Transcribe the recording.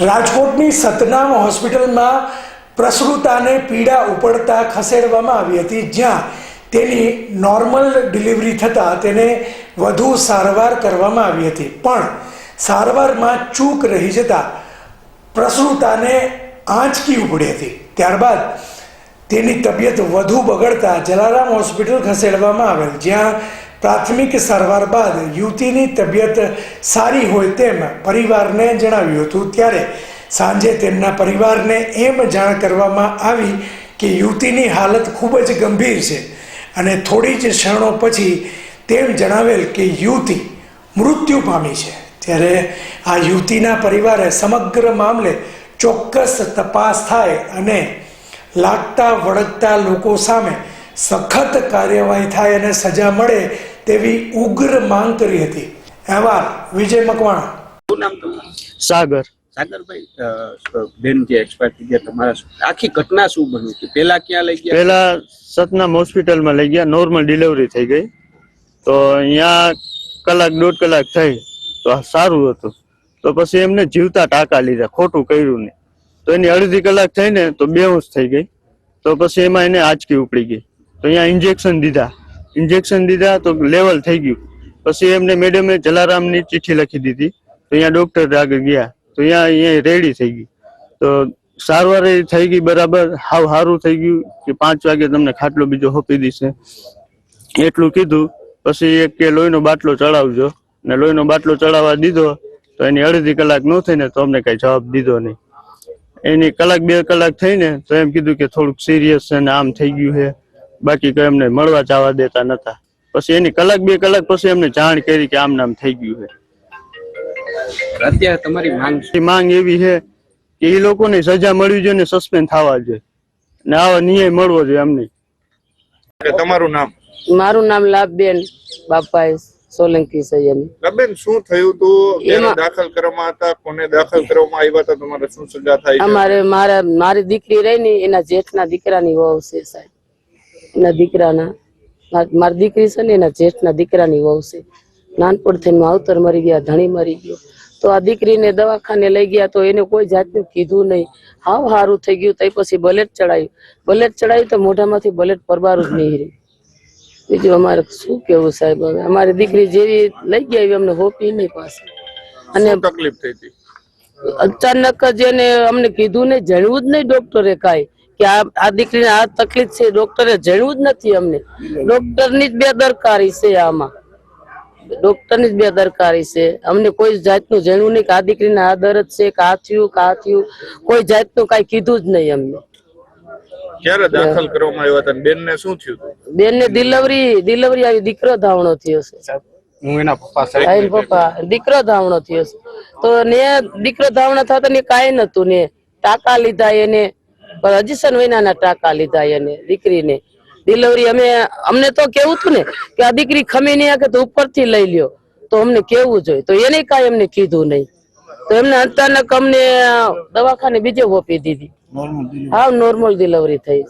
રાજકોટની સતનામ હોસ્પિટલમાં પ્રસૂતાને પીડા ઉપડતા ખસેડવામાં આવી હતી. જ્યાં તેની નોર્મલ ડિલિવરી થતાં તેને વધુ સારવાર કરવામાં આવી હતી. પણ સારવારમાં ચૂક રહી જતાં પ્રસૂતાને આંચકી ઉપડી હતી. ત્યારબાદ તેની તબિયત વધુ બગડતા જલારામ હોસ્પિટલ ખસેડવામાં આવેલ, જ્યાં પ્રાથમિક સારવાર બાદ યુવતીની તબિયત સારી હોય તેમ પરિવારને જણાવ્યું હતું. ત્યારે સાંજે તેમના પરિવારને એમ જાણ કરવામાં આવી કે યુવતીની હાલત ખૂબ જ ગંભીર છે અને થોડી જ ક્ષણો પછી તેમ જણાવેલ કે યુવતી મૃત્યુ પામી છે. ત્યારે આ યુવતીના પરિવારે સમગ્ર મામલે ચોક્કસ તપાસ થાય અને લાગતા વળગતા લોકો સામે સખત કાર્યવાહી થાય અને સજા મળે તેવી ઉગ્ર માંગ કરી હતી. અહેવાલ વિજય મકવાણા. શું નામ તમારું? સાગર. સાગરભાઈ બેન જે એક્સપાયર થઈ ગયા તમારા આખી ઘટના શું બની હતી? પેલા ક્યાં લઈ ગયા? પેલા સતનામ હોસ્પિટલમાં લઈ ગયા નોર્મલ ડિલિવરી થઈ ગઈ. તો અહીંયા કલાક દોઢ કલાક થઈ તો આ સારું હતું. તો પછી એમને જીવતા ટાંકા લીધા ખોટું કર્યું ને તો એની અડધી કલાક થઈ ને તો બેહોશ થઈ ગઈ. તો પછી એમાં એને આંચકી ઉપડી ગઈ. તો અહીંયા ઇન્જેક્શન દીધા. ઇન્જેક્શન દીધા તો લેવલ થઈ ગયું. પછી એમને મેડમે જલારામની ચિઠ્ઠી લખી દીધી. તો અહીંયા ડોક્ટર આગળ ગયા. તો અહીંયા અહીંયા રેડી થઈ ગઈ. તો સારવાર એ થઈ ગઈ બરાબર. હાવ સારું થઈ ગયું કે પાંચ વાગે તમને ખાટલો બીજો હોપી દીશે એટલું કીધું. પછી એક કે લોહીનો બાટલો ચડાવજો. ને લોહીનો બાટલો ચડાવવા દીધો. તો એની અડધી કલાક ન થઈ ને તો અમને કઈ જવાબ દીધો નહીં. એની કલાક બે કલાક થઈ ને તો એમ કીધું કે થોડુંક સિરિયસ છે ને આમ થઈ ગયું છે. બાકી કઈ એમને મળવા જવા દેતા નતા. પછી એની કલાક બે કલાક પછી એમને જાણ કરી કે આમ નામ થઈ ગયું છે. અત્યારે તમારી માંગ? માંગ એવી છે કે એ લોકોને સજા મળવી જોઈએ ને સસ્પેન્ડ થવા જોઈએ. ને આવા ન્યાય મળવો જોઈએ અમને. તમારું નામ? મારું નામ લાભબેન બાપાઈ સોલંકી સૈયદ. બેન શું થયું તું? બેને એમાં- દાખલ કરવામાં હતા? કોને દાખલ કરવામાં આવ્યા હતા? તમારે શું સજા થાય અમારે મારા મારી દીકરી રહી ને એના જેઠના દીકરાની વહુ છે સાહેબ. એના દીકરાના મારી દીકરી છે ને એના જેઠના દીકરાની વહુ છે. નાનપણથી માવતર મરી ગયા ધણી મરી ગયો. તો આ દીકરીને દવાખાને લઈ ગયા તો એને કોઈ જાતનું કીધું નહીં. હાવ સારું થઈ ગયું તો પછી બલેટ ચડાયું. બલેટ ચડાયું તો મોઢામાંથી બલેટ પરબારું જ નહીં રહ્યું બીજું અમારે શું કેવું સાહેબ હવે? અમારી દીકરી જેવી લઈ ગયા એવી અમને હોપી નહીં પાસે. અને તકલીફ થઈ હતી? અચાનક જ એને અમને કીધું ને જણવું જ નહીં ડોક્ટરે કાંઈ. કે આ આ દીકરીને આ તકલીફ છે ડોક્ટરે જણવું જ નથી અમને. ડોક્ટરની જ બેદરકારી છે આમાં. ડોક્ટરની જ બેદરકારી છે. અમને કોઈ જાતનું જણવું નહીં કે આ દીકરીને આ દરદ છે કે આ થયું કે આ થયું. કોઈ જાતનું કાંઈ કીધું જ નહીં અમને. ક્યારે દાખલ કરવામાં આવ્યા હતા બેન ને શું થયું હતું? બેનને ડિલિવરી ડિલિવરી આવી દીકરો ધાવણો થયો છે. હું એના પપ્પા હા, પપ્પા. દીકરો ધાવણો થયો છે. તો ને દીકરો ધાવણો થતો ને કાંઈ નતું ને. ટાકા લીધા એને. પણ હજી સન મહિનાના ટાકા લીધા એને દીકરીને. ડિલિવરી અમે અમને તો કેવું હતું ને કે આ દીકરી ખમી નહીં શકે તો ઉપરથી લઈ લ્યો. તો અમને કેવું જોઈએ? તો એને કાંઈ અમને કીધું નહીં. તો એમને અચાનક અમને દવાખાને બીજે હોપી દીધી. હા નોર્મલ ડિલિવરી થઈ.